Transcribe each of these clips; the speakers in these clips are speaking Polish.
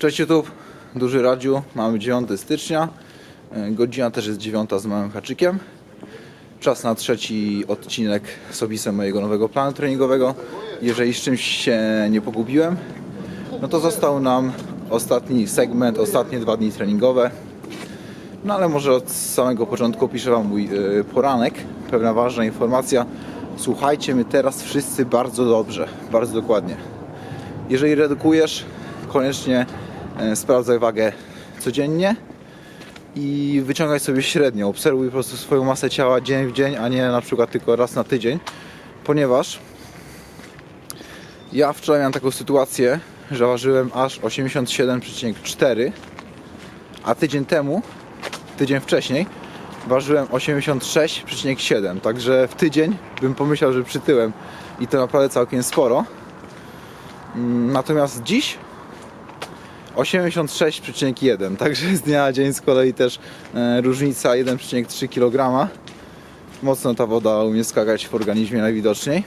Cześć YouTube, Duży Radziu, mamy 9 stycznia, E, godzina też jest 9 z małym haczykiem. Czas na trzeci odcinek opisem mojego nowego planu treningowego. Jeżeli z czymś się nie pogubiłem, no to został nam ostatni segment, ostatnie dwa dni treningowe. No ale może od samego początku opiszę Wam mój e, poranek, pewna ważna informacja. Słuchajcie mnie teraz wszyscy bardzo dobrze, bardzo dokładnie. Jeżeli redukujesz, koniecznie sprawdzaj wagę codziennie i wyciągaj sobie średnią. Obserwuj po prostu swoją masę ciała dzień w dzień, a nie na przykład tylko raz na tydzień, ponieważ ja wczoraj miałem taką sytuację, że ważyłem aż 87,4, a tydzień temu, tydzień wcześniej, ważyłem 86,7. Także w tydzień bym pomyślał, że przytyłem i to naprawdę całkiem sporo. Mm, Natomiast dziś 86,1, także z dnia na dzień z kolei też e, różnica 1,3 kg. Mocno ta woda umie skakać w organizmie najwidoczniej.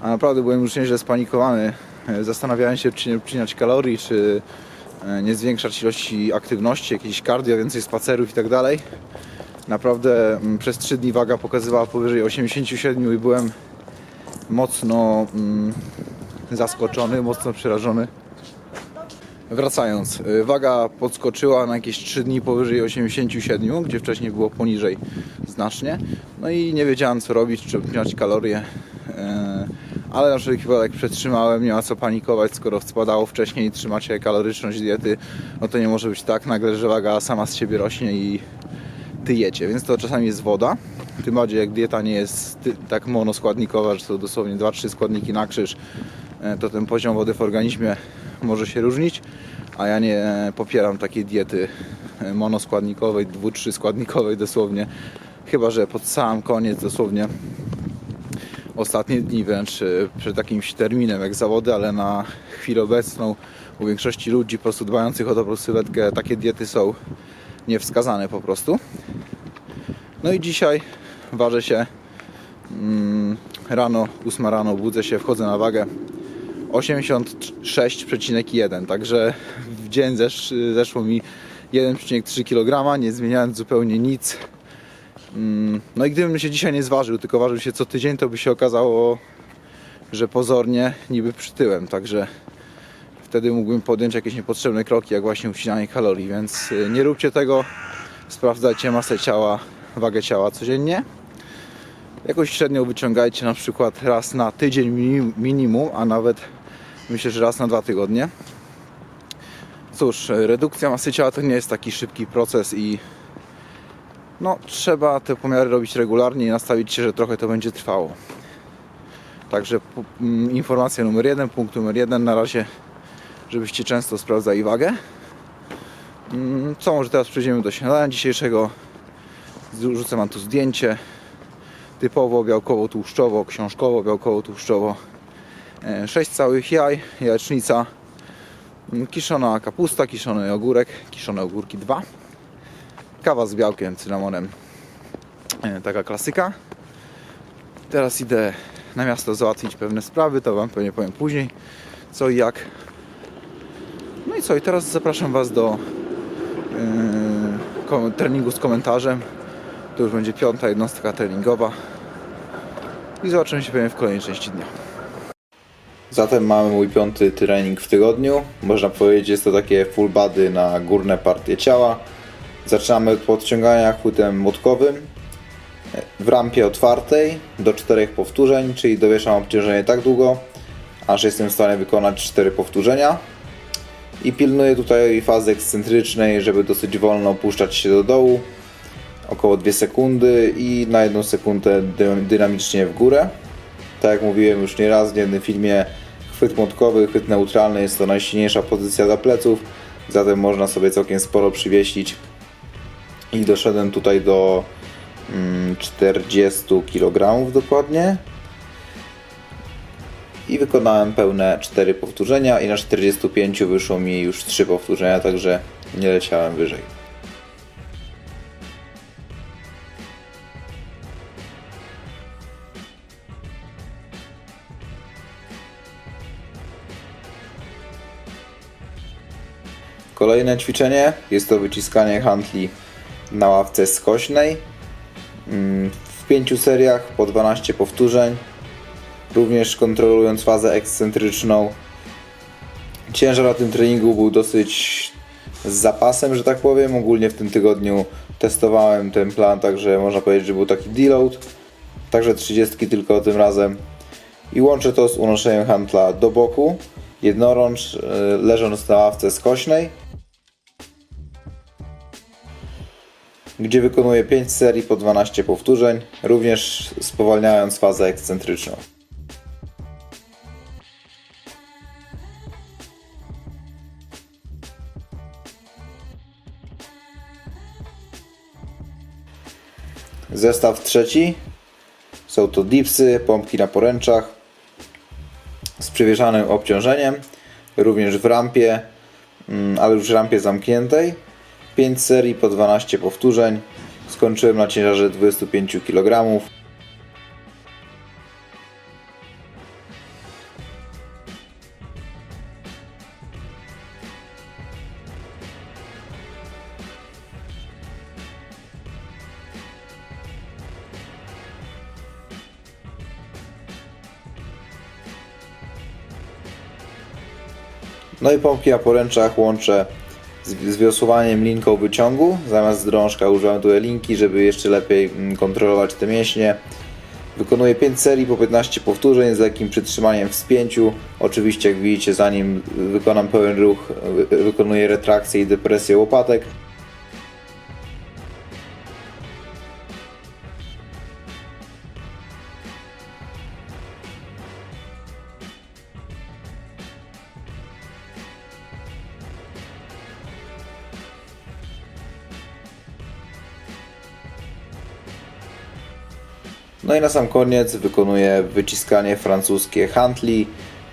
A naprawdę byłem już nieźle spanikowany. E, Zastanawiałem się, czy nie obcinać kalorii, czy e, nie zwiększać ilości aktywności, jakiejś cardio, więcej spacerów i tak dalej. Naprawdę mm, przez 3 dni waga pokazywała powyżej 87 i byłem mocno mm, zaskoczony, mocno przerażony. Wracając, y, waga podskoczyła na jakieś 3 dni powyżej 87, gdzie wcześniej było poniżej znacznie. No i nie wiedziałem co robić, czy obcinać kalorie. e, Ale na wszelki wypadek przetrzymałem, nie ma co panikować, skoro spadało wcześniej trzymacie kaloryczność diety, no to nie może być tak nagle, że waga sama z siebie rośnie i ty jecie, więc to czasami jest woda. Tym bardziej jak dieta nie jest tak monoskładnikowa, że są dosłownie 2-3 składniki na krzyż, to ten poziom wody w organizmie może się różnić, a ja nie popieram takiej diety e, monoskładnikowej, 2-3 składnikowej dosłownie. Chyba, że pod sam koniec dosłownie ostatnie dni wręcz e, przed jakimś terminem jak zawody, ale na chwilę obecną u większości ludzi po prostu dbających o dobrą sylwetkę takie diety są niewskazane po prostu. No i dzisiaj ważę się mm, rano, 8 rano, budzę się, wchodzę na wagę 86,1, także w dzień zesz, zeszło mi 1,3 kg, nie zmieniając zupełnie nic. Mm, No i gdybym się dzisiaj nie zważył, tylko ważył się co tydzień, to by się okazało, że pozornie niby przytyłem, także wtedy mógłbym podjąć jakieś niepotrzebne kroki, jak właśnie ucinanie kalorii, więc y, nie róbcie tego, sprawdzajcie masę ciała, wagę ciała codziennie. Jakoś średnią wyciągajcie na przykład raz na tydzień minim- minimum, a nawet myślę, że raz na dwa tygodnie. Cóż, redukcja masy ciała to nie jest taki szybki proces i no, trzeba te pomiary robić regularnie i nastawić się, że trochę to będzie trwało. Także mm, informacja numer jeden, punkt numer jeden na razie żebyście często sprawdzali wagę. Mm, Co może teraz przejdziemy do śniadania dzisiejszego. Rzucę wam tu zdjęcie. Typowo białkowo-tłuszczowo, książkowo białkowo-tłuszczowo. 6 całych jaj, jajecznica, kiszona kapusta, kiszony ogórek, kiszone ogórki 2. Kawa z białkiem, cynamonem. E, Taka klasyka. Teraz idę na miasto załatwić pewne sprawy, to wam pewnie powiem później co i jak. No i co, i teraz zapraszam Was do yy, treningu z komentarzem. To już będzie piąta jednostka treningowa. I zobaczymy się pewnie w kolejnej części dnia. Zatem mamy mój piąty trening w tygodniu. Można powiedzieć, jest to takie full body na górne partie ciała. Zaczynamy od podciągania chwytem młotkowym w rampie otwartej do czterech powtórzeń, czyli dowieszam obciążenie tak długo, aż jestem w stanie wykonać 4 powtórzenia i pilnuję tutaj fazy ekscentrycznej, żeby dosyć wolno opuszczać się do dołu około 2 sekundy i na 1 sekundę dy- dynamicznie w górę tak jak mówiłem już nieraz w jednym filmie chwyt młotkowy, chwyt neutralny jest to najsilniejsza pozycja dla pleców. Zatem można sobie całkiem sporo przywieścić i doszedłem tutaj do mm, 40 kg dokładnie. I wykonałem pełne 4 powtórzenia i na 45 wyszło mi już 3 powtórzenia, także nie leciałem wyżej. Kolejne ćwiczenie jest to wyciskanie handli na ławce skośnej mm, w pięciu seriach po 12 powtórzeń, również kontrolując fazę ekscentryczną. Ciężar na tym treningu był dosyć z zapasem, że tak powiem. Ogólnie w tym tygodniu testowałem ten plan, także można powiedzieć, że był taki deload. Także 30 tylko tym razem. I łączę to z unoszeniem handla do boku, jednorącz, yy, leżąc na ławce skośnej. Gdzie wykonuję 5 serii po 12 powtórzeń, również spowalniając fazę ekscentryczną. Zestaw trzeci. Są to dipsy, pompki na poręczach z przewieszanym obciążeniem, również w rampie, mm, ale już w rampie zamkniętej. 5 serii po 12 powtórzeń. Skończyłem na ciężarze 25 kg. No i pompki na poręczach łączę z, z wiosłowaniem linką wyciągu. Zamiast drążka używam tu linki, żeby jeszcze lepiej mm, kontrolować te mięśnie. Wykonuję 5 serii po 15 powtórzeń z lekkim przytrzymaniem w spięciu. Oczywiście jak widzicie zanim wykonam pełen ruch wy- wykonuję retrakcję i depresję łopatek. No i na sam koniec wykonuję wyciskanie francuskie handli.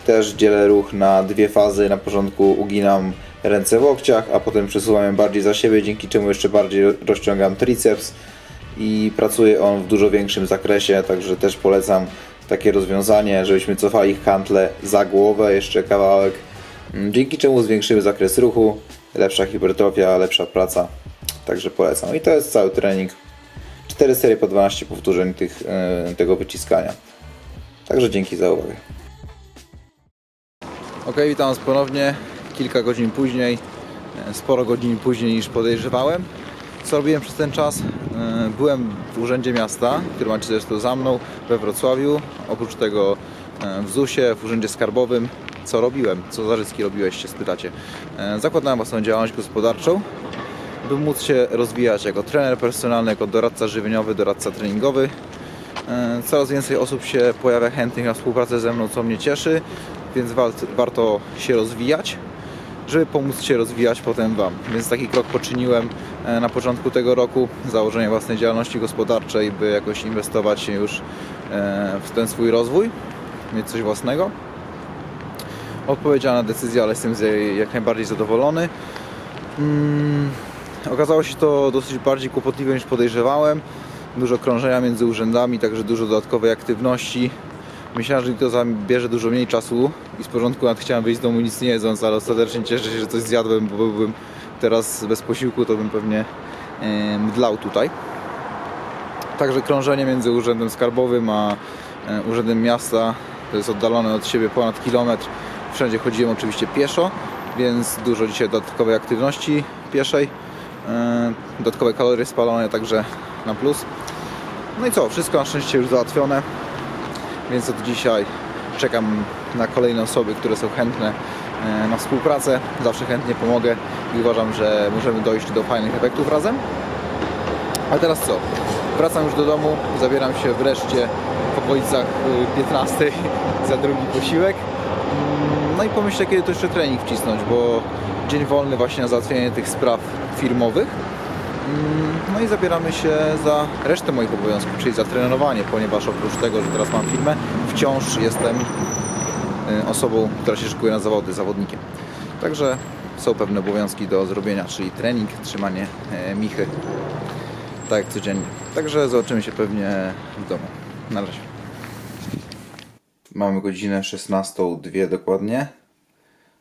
Też dzielę ruch na dwie fazy. Na początku uginam ręce w łokciach, a potem przesuwam je bardziej za siebie, dzięki czemu jeszcze bardziej rozciągam triceps i pracuje on w dużo większym zakresie, także też polecam takie rozwiązanie, żebyśmy cofali handle za głowę jeszcze kawałek, mm, dzięki czemu zwiększymy zakres ruchu, lepsza hipertrofia, lepsza praca, także polecam. I to jest cały trening. 4 serie po 12 powtórzeń tych, e, tego wyciskania. Także dzięki za uwagę. Ok, witam Was ponownie. Kilka godzin później, e, sporo godzin później niż podejrzewałem. Co robiłem przez ten czas? E, Byłem w Urzędzie Miasta, który macie zresztą za mną, we Wrocławiu. Oprócz tego w ZUS-ie, w Urzędzie Skarbowym. Co robiłem? Co za ryski robiłeś, się spytacie. Zakładałem własną działalność gospodarczą, by móc się rozwijać jako trener personalny, jako doradca żywieniowy, doradca treningowy. E, Coraz więcej osób się pojawia chętnych na współpracę ze mną, co mnie cieszy, więc wa- warto się rozwijać, żeby pomóc się rozwijać potem Wam. Więc taki krok poczyniłem e, na początku tego roku, założenie własnej działalności gospodarczej, by jakoś inwestować się już e, w ten swój rozwój, mieć coś własnego. Odpowiedzialna decyzja, ale jestem jak najbardziej zadowolony. Mm, okazało się to dosyć bardziej kłopotliwe niż podejrzewałem. Dużo krążenia między urzędami, także dużo dodatkowej aktywności. Myślałem, że to zabierze dużo mniej czasu i z porządku nawet chciałem wyjść z domu nic nie jedząc, ale ostatecznie cieszę się, że coś zjadłem, bo byłbym teraz bez posiłku, to bym pewnie mdlał tutaj. Także krążenie między urzędem skarbowym a e, urzędem miasta to jest oddalone od siebie ponad kilometr. Wszędzie chodziłem oczywiście pieszo, więc dużo dzisiaj dodatkowej aktywności pieszej. E, Dodatkowe kalorie spalone także na plus. No i co, wszystko na szczęście już załatwione, więc od dzisiaj czekam na kolejne osoby, które są chętne e, na współpracę. Zawsze chętnie pomogę i uważam, że możemy dojść do fajnych efektów razem. A teraz co? Wracam już do domu, zabieram się wreszcie w okolicach y, 15 za drugi posiłek. No i pomyślę, kiedy to jeszcze trening wcisnąć, bo dzień wolny właśnie na załatwienie tych spraw firmowych. Mm, No i zabieramy się za resztę moich obowiązków, czyli za trenowanie, ponieważ oprócz tego, że teraz mam firmę, wciąż jestem y, osobą, która się szykuje na zawody, zawodnikiem. Także są pewne obowiązki do zrobienia, czyli trening, trzymanie e, michy, tak jak codziennie. Także zobaczymy się pewnie w domu. Na razie. Mamy godzinę 16.02 dokładnie.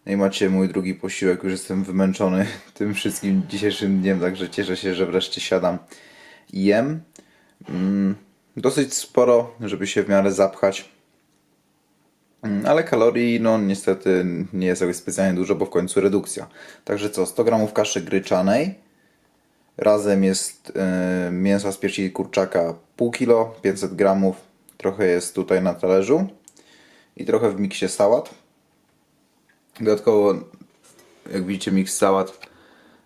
No i macie mój drugi posiłek, już jestem wymęczony tym wszystkim dzisiejszym dniem, także cieszę się, że wreszcie siadam i jem. Mm, dosyć sporo, żeby się w miarę zapchać. Mm, Ale kalorii, no niestety nie jest jakoś specjalnie dużo, bo w końcu redukcja. Także co, 100 gramów kaszy gryczanej. Razem jest e, mięsa z piersi kurczaka pół kilo, 500 gramów. Trochę jest tutaj na talerzu. I trochę w miksie sałat. Dodatkowo, jak widzicie, miks sałat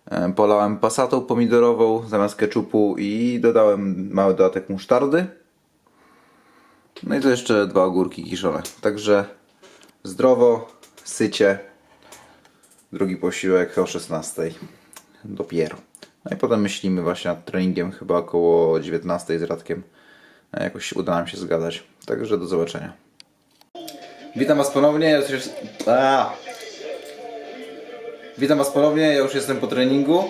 e, polałem pasatą pomidorową zamiast keczupu i dodałem mały dodatek musztardy. No i to jeszcze dwa ogórki kiszone. Także zdrowo, sycie. Drugi posiłek o 16 dopiero. No i potem myślimy właśnie nad treningiem chyba około 19 z Radkiem. E, Jakoś uda nam się zgadać. Także do zobaczenia. Witam Was ponownie. Ja już jest... Witam Was ponownie. Ja już jestem po treningu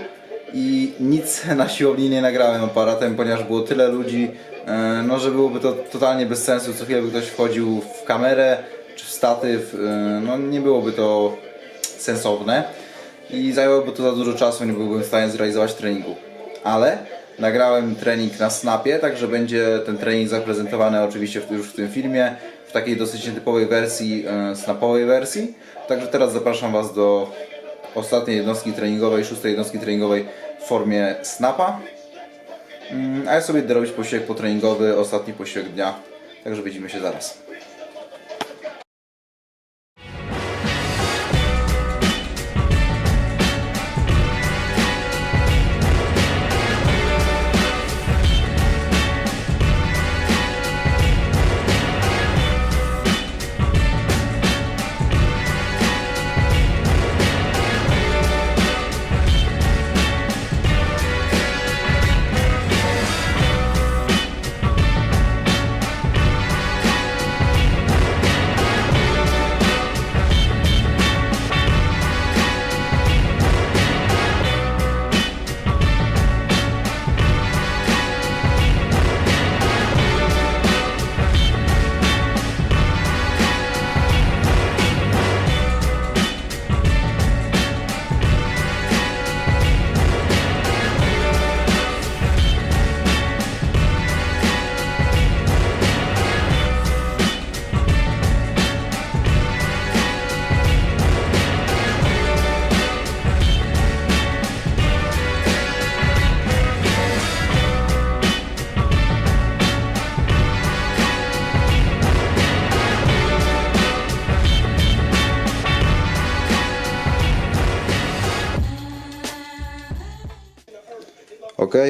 i nic na siłowni nie nagrałem aparatem, ponieważ było tyle ludzi, e, no że byłoby to totalnie bez sensu. Co chwilę by ktoś wchodził w kamerę czy w statyw. e, No nie byłoby to sensowne i zajęłoby to za dużo czasu, nie byłbym w stanie zrealizować treningu. Ale nagrałem trening na snapie, także będzie ten trening zaprezentowany oczywiście już w tym filmie, w takiej dosyć nietypowej wersji, e, snapowej wersji. Także teraz zapraszam Was do ostatniej jednostki treningowej, szóstej jednostki treningowej w formie snapa. Mm, A ja sobie idę robić posiłek potreningowy, ostatni posiłek dnia. Także widzimy się zaraz.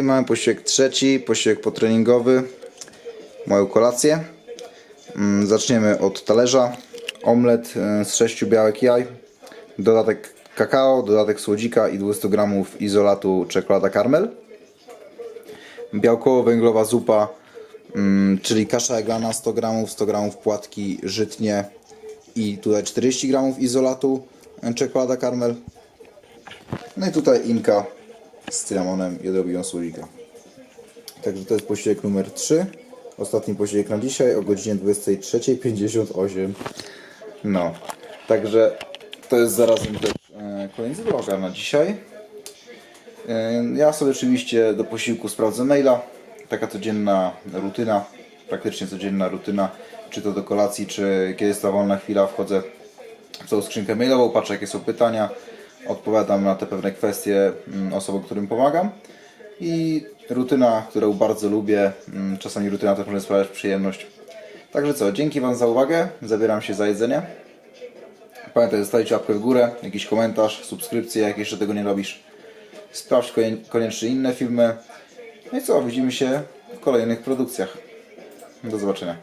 Mamy posiłek trzeci, posiłek potreningowy, moją kolację. Mm, Zaczniemy od talerza. Omlet e, z 6 białek jaj, dodatek kakao, dodatek słodzika i 200 g izolatu czekolada karmel. Białkowo-węglowa zupa, mm, czyli kasza eglana 100 g, 100 g płatki żytnie i tutaj 40 g izolatu e, czekolada karmel. No i tutaj inka z cynamonem i odrobiną słodzika. Także to jest posiłek numer 3. Ostatni posiłek na dzisiaj o godzinie 23.58. No, także to jest zarazem też e, koniec vloga na dzisiaj. E, ja sobie oczywiście do posiłku sprawdzę maila. Taka codzienna rutyna, praktycznie codzienna rutyna, czy to do kolacji, czy kiedy jest ta wolna chwila, wchodzę w tą skrzynkę mailową, patrzę jakie są pytania, odpowiadam na te pewne kwestie mm, osobom, którym pomagam. I rutyna, którą bardzo lubię, mm, czasami rutyna też może sprawiać przyjemność. Także co, dzięki Wam za uwagę, zabieram się za jedzenie. Pamiętaj, zostawić łapkę w górę, jakiś komentarz, subskrypcję, jak jeszcze tego nie robisz. Sprawdź konie- koniecznie inne filmy. No i co, widzimy się w kolejnych produkcjach. Do zobaczenia.